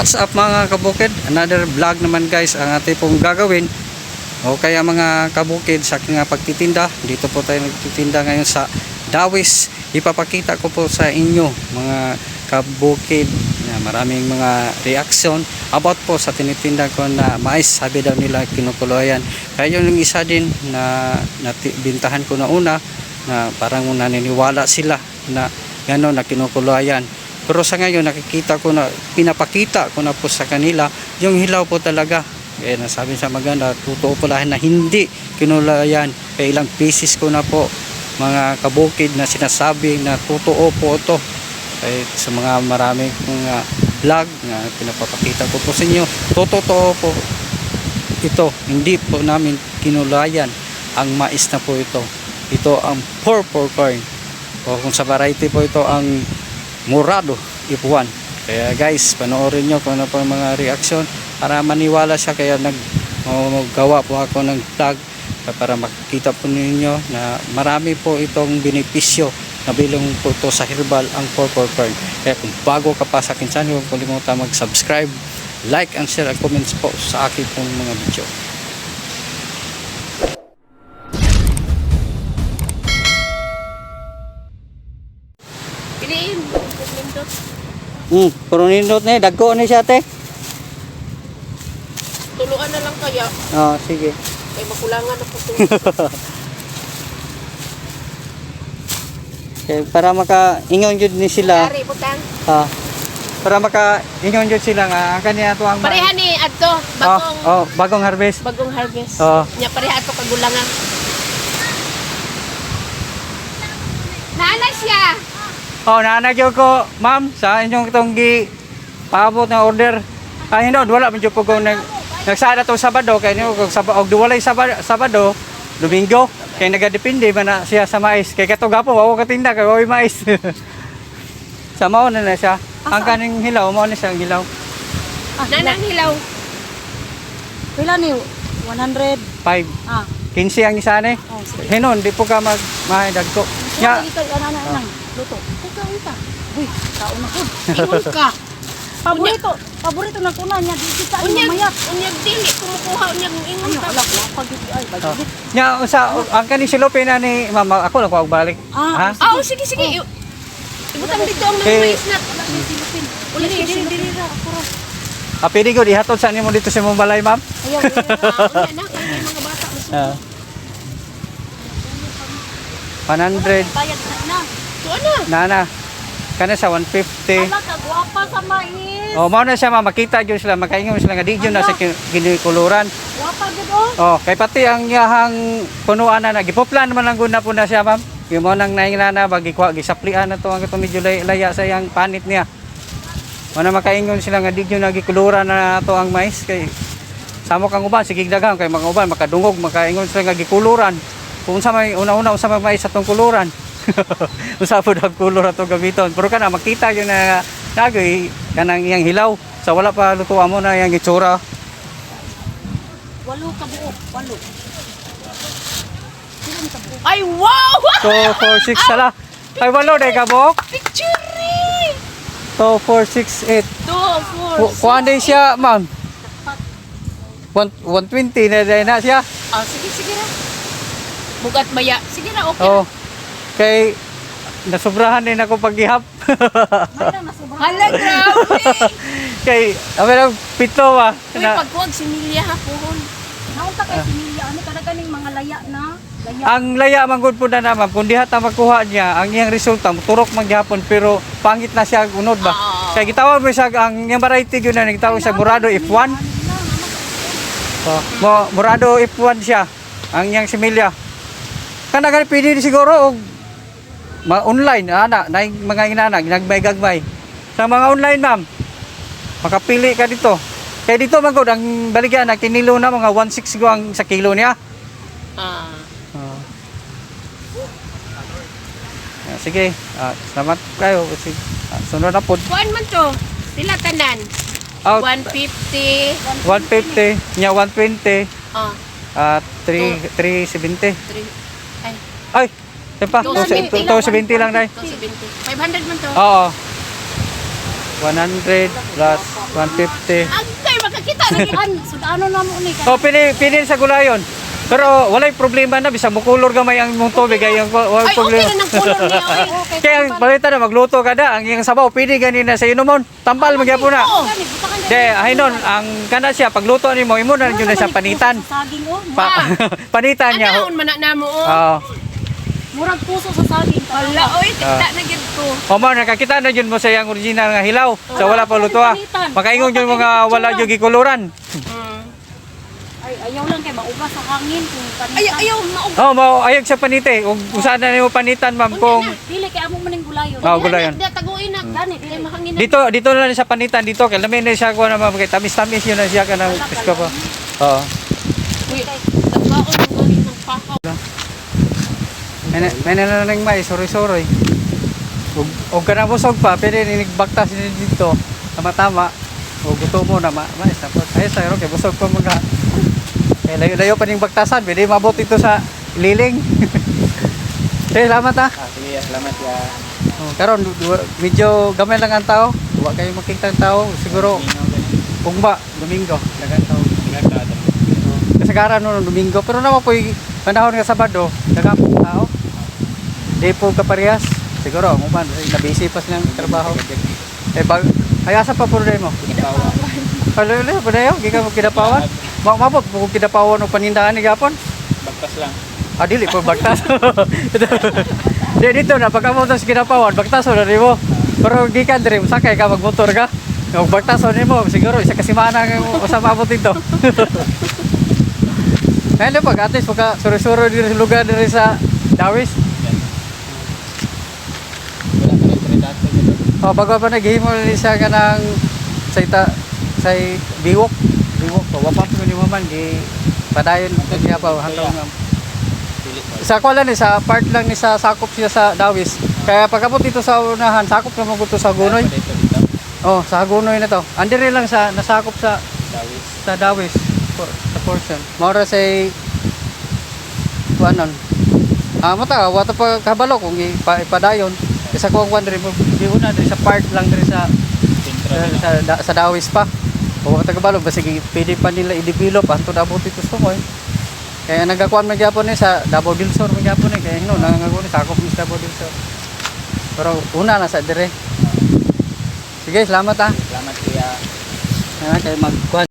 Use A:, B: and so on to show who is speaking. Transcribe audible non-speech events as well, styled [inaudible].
A: What's up mga kabukid? Another vlog naman guys ang ating pong gagawin. O kaya mga kabukid sa aking pagtitinda. Dito po tayo nagtitinda ngayon sa Dawis. Ipapakita ko po sa inyo mga kabukid na maraming mga reaction about po sa tinitinda ko na mais. Sabi daw nila kinukuluyan. Kaya yun yung isa din na, bintahan ko na una na parang naniniwala sila na gano'n na kinukuluyan. Pero sa ngayon nakikita ko na pinapakita ko na po sa kanila yung hilaw po talaga. Eh nasabi sa maganda, totoo lahat na hindi kinulayan. Kaya ilang pieces ko na po mga kabukid na sinasabi na totoo po ito. Eh, sa mga maraming mga vlog na pinapapakita ko po sa inyo, totoo po ito. Hindi po namin kinulayan ang mais na po ito. Ito ang purple corn. O kung sa variety po ito ang Murado Ipuan. Kaya guys, panoorin nyo kung ano ang mga reaction para maniwala siya kaya nag oh, gawa po ako ng vlog para makikita po ninyo na marami po itong benepisyo na bilong po ito sa herbal ang purple corn. Kaya kung bago ka pa sa akin channel, huwag kalimutan mag-subscribe, like and share and comments po sa aking pong mga video. Hmm, pero nindot na eh, dagko ni siya te.
B: Tuluan na lang kaya.
A: Oh, sige.
B: Kay makulangan ako.
A: Okay, [laughs] [laughs] para maka-ingon jud ni sila.
B: Yari, butang.
A: Ah, para maka-ingon jud sila nga ang kaniya to ang
B: Pareha ni Adto.
A: Oh,
B: Bagong,
A: oh, bagong harvest.
B: bagong harvest.
A: Oh.
B: Nya pareha ato kagulangan. Nana siya.
A: Oh, nanagyo ko, ma'am, sa inyong itong gi paabot na order. Ah, hindi, wala man jud ko nag nagsada to Sabado kay niyo kung Sabado og duwalay Sabado, Sabado, Domingo kay nagadepende man na siya sa mais. Kay kato gapo wa ko katinda kay wa mais. [laughs] sa mao na na siya. Ang kaning hilaw mao na siya ang hilaw.
B: Nana ang hilaw.
C: Pila ni? 100.
A: 5
C: Ah,
A: 15 ang isa ni.
C: oh, sige.
A: Hinon, di po ka mag mahidag ko.
C: Ya.
A: Nya,
C: Ito, ano, ano, ano, luto. Ikaw, ita. Uy, kaon ako. Ingon ka. [laughs] Paborito, paborito na kuna niya. Di kita
B: Unyag,
C: niya mayat.
B: unyag dili kumukuha unyag ingon
C: Ano,
B: ka.
C: alak, wapag yun. Ay,
A: Oh.
C: bagay.
A: nya usa ang kani silope na ni mama ako lang ko balik.
C: Ah,
A: ha?
B: Ah, oh, sige sige. I- Ibutang dito ang mga
A: Okay.
B: mais na.
C: Dili,
B: sige
C: dili,
B: sige.
C: dili, ra, ako ra.
A: Ah, pwede ko ihatod sa nimo dito sa mong balay, ma'am.
C: Ayaw, ra.
B: Ah, na kay may mga bata.
A: Ah. 100
C: Bayad na
B: ano?
A: nana. Kana sa 150.
C: Ala, kagwapa sa mais.
A: Oh, mao na siya ma'am, makita gyud sila, makaingon sila nga di gyud na sa ginikuluran.
C: Gwapa gud oh.
A: Oh, kay pati ang yahang punuan na nagipoplan man lang guna po na siya, ma'am. Yung mo nang naingna na bagi kuha gisaplian na to ang itong medyo lay- laya sa yang panit niya. Na makaingon sila nga di gyud nagikuluran na to ang mais kay Samo kang uban sige daghang kay mga uban makadungog makaingon sila nga gikuluran. Kung sa may una-una unsa may mais sa tong kuluran. [laughs] Usa po daw kulor ato gamiton. Pero kana makita gyud na nagoy kanang iyang hilaw sa wala pa lutuan mo na iyang itsura.
C: Walo ka buok, walo.
B: Ay, wow!
A: 2 4 6 sala. Ay walo day ka bok.
B: Picture!
A: 2 4 6 8.
B: Two, four,
A: Ku- Kuhaan din siya, ma'am. One- 120 na din na siya.
B: Ah, sige, sige na. Bugat maya. Sige na, okay
A: Oh. Kay nasubrahan din ako paghihap.
B: Hala, grabe! [laughs]
A: Kay amin ang pito ba.
B: Uy,
A: Na,
B: pagkuwag si Milya ha, puhon.
C: Naunta kay Similya, ano kada ganing mga laya na. Laya.
A: ang laya man gud po na naman kung diha ta makuha niya ang iyang resulta turok man gyapon pero pangit na siya unod ba.
B: Ah.
A: Kay gitawag mo siya ang iyang variety gyud na gitawag siya Murado F1. Oh, mo Murado F1 siya. Ang iyang similya. Kana gani pwede siguro og ma online ana na mga inana ginagbay-gagbay. Sa mga online ma'am. Makapili ka dito. Kaya dito man gud ang baligyan na kinilo na mga 16 go ang sa kilo niya.
B: Ah.
A: Ah. Ah, sige, ah, salamat kayo. Sige, ah, sunod na po.
B: Kuan man to. Sila tanan.
A: Out,
B: 150.
A: 150, niya 120,
B: Ah,
A: at 3, 370.
B: 3. Ay,
A: Ay, ito pa,
B: 270
A: 270 lang dahil.
B: 270. 500 man to.
A: Oo. 100 plus 150.
B: Agay, makakita na gid.
C: An, sudano na mo ni
A: Oh, pili pili sa gulayon. Pero walay problema na bisag mo kulor gamay ang imong tubig ay ang walay
B: Ay, okay
A: problema.
B: na ng color niya. Ay, [laughs]
C: Okay.
A: Kaya ang balita na magluto ka da ang iyang sabaw pili ganina sa inomon. Tambal magyapon na.
B: Oo.
C: Gani, butakan
A: De, ay nun, ang kana siya pagluto nimo imo na yun na siya panitan.
C: Sa saging oh.
A: Pa, [laughs] panitan niya.
B: Anaon man na namo. oh.
A: Oo.
C: Murag puso sa saging.
B: Wala, oy, tikta na gid ko.
A: O mo nakakita na jud mo sa iyang original nga hilaw. Sa wala pa luto ah. Makaingon jud mga wala jud gikuluran.
B: Hmm.
C: Ay, ayaw lang kay mauba sa hangin kung panitan.
B: Ay, ayaw, maug.
A: Oh, mo ayog sa panite. Ug usa na nimo panitan ma'am kung
C: Dili kay amo maning gulayo.
A: Oh, gulayon.
B: Taguin na.
C: Gani,
B: Di,
C: dili.
B: mahangin na.
A: dito dito na lang sa panitan dito kay lamin na siya ko na ma'am kay tamis-tamis yun na siya ka ng pisko pa. Oo.
B: Uy, tagbaon mo galing ng pakaw.
A: May na- may nanalang may soroy-soroy. Ug og kana busog pa pwede ninigbaktas ni dito. Tama-tama. O gusto mo na ma mais na po. Ay sa kay busog pa mga eh, layo-layo pa ning baktasan. Pwede mabot ito sa liling. [laughs] eh, salamat ha.
D: Ah, sige, salamat ya.
A: Oh, karon medyo gamay lang ang tao. Wa kayo makita ang tao. Siguro ugma Domingo. Dagan tao. Kasagaran no Domingo pero naman po panahon nga Sabado, daghang po tao. Di po kaparehas. Siguro mo man nabisi pa silang trabaho. Eh bag ayasa pa puro mo. Halo halo pa dayo gikan mo kidapawan. Ma mabot po kidapawan og panindahan ni gapon.
D: Bagtas lang.
A: Ah dili po bagtas. [laughs] Di dito na pag amo sa kidapawan, bagtas na nimo. Pero gikan diri sakay ka magmotor ka. Yung bagtas nimo siguro isa ka semana nga usa maabot dito. Kaya na pag atis pagka suro-suro diri sa lugar diri sa Dawis.
D: Wala ka rin predato dito.
A: O bago pa naghimo ni siya ka ng sa ita sa biwok. Biwok ko wa pa ko ni man di padayon niya pa hanggang nga. Sa ko lang ni sa part lang ni sa sakop siya sa Dawis. Kaya pagkabot dito sa unahan, sakop naman ko to sa Gunoy. Oh, sa Gunoy na to. Andire lang sa nasakop sa
D: Dawis.
A: sa Dawis por, sa portion. Maura say kuanon. Ah, mata wata pa kabalo kung ipa, ipadayon. Isa ko ang wonder mo di una diri sa part lang diri sa sa,
D: nila.
A: sa, da- sa Dawis pa. O wata kabalo basta pwede pa nila i-develop anto dabot ito sumoy. Kaya nagakuan man gyapon ni sa Davao del Sur man gyapon ni kaya no nangangago ni sakop ni sa Davao del Sur. Pero una na sa dire. Sige, salamat ah.
D: Salamat kuya.
A: Ah, kay magkuan